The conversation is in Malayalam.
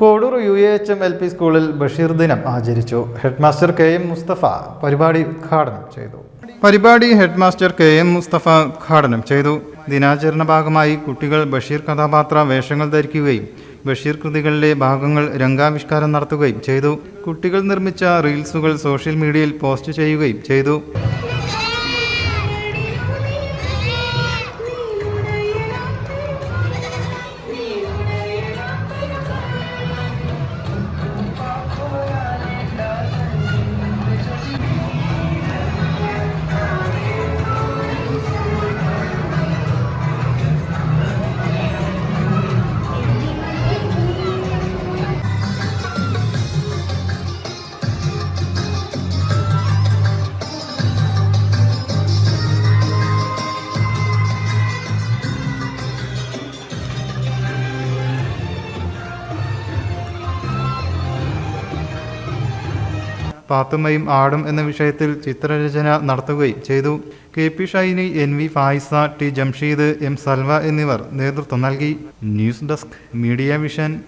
Kodur U H M L P സ്കൂളിൽ ബഷീർ ദിനം ആചരിച്ചു. ഹെഡ്മാസ്റ്റർ കെ എം മുസ്തഫ പരിപാടി ഉദ്ഘാടനം ചെയ്തു. പരിപാടി ഹെഡ്മാസ്റ്റർ കെ എം മുസ്തഫ ഉദ്ഘാടനം ചെയ്തു. ദിനാചരണ ഭാഗമായി കുട്ടികൾ ബഷീർ കഥാപാത്ര വേഷങ്ങൾ ധരിക്കുകയും ബഷീർ കൃതികളിലെ ഭാഗങ്ങൾ രംഗാവിഷ്കാരം നടത്തുകയും ചെയ്തു. കുട്ടികൾ നിർമ്മിച്ച റീൽസുകൾ സോഷ്യൽ മീഡിയയിൽ പോസ്റ്റ് ചെയ്യുകയും ചെയ്തു. പാത്തുമ്മയും ആടും എന്ന വിഷയത്തിൽ ചിത്രരചന നടത്തുകയും ചെയ്തു. K P Shainy N V Fayiza T Jamsheed M Salva എന്നിവർ നേതൃത്വം നൽകി. News desk media vision.